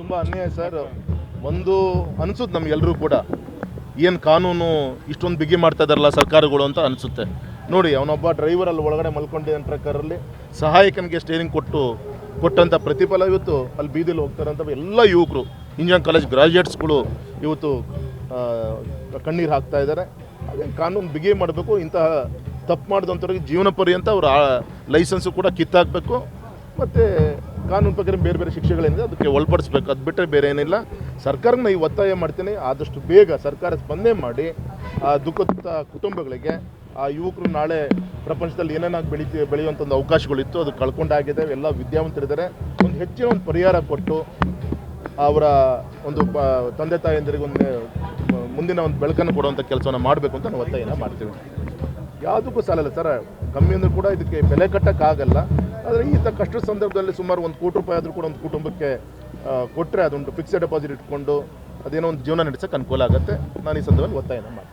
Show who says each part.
Speaker 1: ತುಂಬ ಅನ್ಯಾಯ ಸರ್. ಒಂದು ಅನಿಸುತ್ತೆ ನಮಗೆಲ್ಲರೂ ಕೂಡ. ಏನು ಕಾನೂನು ಇಷ್ಟೊಂದು ಬಿಗಿ ಮಾಡ್ತಾ ಇದಾರಲ್ಲ ಸರ್ಕಾರಗಳು ಅಂತ ಅನಿಸುತ್ತೆ. ನೋಡಿ, ಅವನೊಬ್ಬ ಡ್ರೈವರ್ ಅಲ್ಲಿ ಒಳಗಡೆ ಮಲ್ಕೊಂಡಿದ್ದ ಟ್ರಕ್ಕರಲ್ಲಿ ಸಹಾಯಕನಿಗೆ ಸ್ಟೇರಿಂಗ್ ಕೊಟ್ಟು ಕೊಟ್ಟಂಥ ಪ್ರತಿಫಲ ಇವತ್ತು ಅಲ್ಲಿ ಬೀದಿಲಿ ಹೋಗ್ತಾರಂಥ ಎಲ್ಲ ಯುವಕರು, ಇಂಜಿನಿಯರಿಂಗ್ ಕಾಲೇಜ್ ಗ್ರಾಜುಯೇಟ್ಸ್ಗಳು ಇವತ್ತು ಕಣ್ಣೀರು ಹಾಕ್ತಾ ಇದ್ದಾರೆ. ಹಾಗೆ ಕಾನೂನು ಬಿಗಿ ಮಾಡಬೇಕು, ಇಂತಹ ತಪ್ಪು ಮಾಡಿದಂಥವ್ರಿಗೆ ಜೀವನ ಪರ್ಯಂತ ಅವರ ಲೈಸೆನ್ಸು ಕೂಡ ಕಿತ್ತಾಕಬೇಕು. ಮತ್ತು ಕಾನೂನು ಪ್ರಕಾರ ಬೇರೆ ಬೇರೆ ಶಿಕ್ಷೆಗಳೇನಿದೆ ಅದಕ್ಕೆ ಒಳಪಡಿಸ್ಬೇಕು. ಅದು ಬಿಟ್ಟರೆ ಬೇರೆ ಏನಿಲ್ಲ. ಸರ್ಕಾರಕ್ಕೆ ನಾನು ಈ ಒತ್ತಾಯ ಮಾಡ್ತೀನಿ. ಆದಷ್ಟು ಬೇಗ ಸರ್ಕಾರ ಸ್ಪಂದನೆ ಮಾಡಿ, ಆ ದುಃಖದ ಕುಟುಂಬಗಳಿಗೆ, ಆ ಯುವಕರು ನಾಳೆ ಪ್ರಪಂಚದಲ್ಲಿ ಏನೇನಾಗಿ ಬೆಳೀತಿ ಬೆಳೆಯುವಂಥ ಒಂದು ಅವಕಾಶಗಳಿತ್ತು ಅದು ಕಳ್ಕೊಂಡಾಗಿದೆ. ಎಲ್ಲ ವಿದ್ಯಾವಂತರಿದ್ದಾರೆ. ಒಂದು ಹೆಚ್ಚಿನ ಒಂದು ಪರಿಹಾರ ಕೊಟ್ಟು ಅವರ ಒಂದು ಪ, ತಂದೆ ತಾಯಂದಿರಿಗೆ ಒಂದು ಮುಂದಿನ ಒಂದು ಬೆಳಕನ್ನು ಕೊಡುವಂಥ ಕೆಲಸವನ್ನು ಮಾಡಬೇಕು ಅಂತ ನಾವು ಒತ್ತಾಯನ ಮಾಡ್ತೀವಿ. ಯಾವುದಕ್ಕೂ ಸಾಲಲ್ಲ ಸರ್. ಕಮ್ಮಿ ಅಂದರೂ ಕೂಡ ಇದಕ್ಕೆ ಬೆಲೆ ಕಟ್ಟೋಕ್ಕಾಗಲ್ಲ. ಆದರೆ ಈ ತ ಕಷ್ಟದ ಸಂದರ್ಭದಲ್ಲಿ ಸುಮಾರು ಒಂದು ಕೋಟಿ ರೂಪಾಯಿ ಆದರೂ ಕೂಡ ಒಂದು ಕುಟುಂಬಕ್ಕೆ ಕೊಟ್ಟರೆ ಅದೊಂದು ಫಿಕ್ಸೆಡ್ ಡೆಪಾಸಿಟ್ ಇಟ್ಕೊಂಡು ಅದೇನೋ ಒಂದು ಜೀವನ ನಡೆಸೋಕ್ಕೆ ಅನುಕೂಲ ಆಗುತ್ತೆ. ನಾನು ಈ ಸಂದರ್ಭದಲ್ಲಿ ಒತ್ತಾಯನ ಮಾಡ್ತೀನಿ.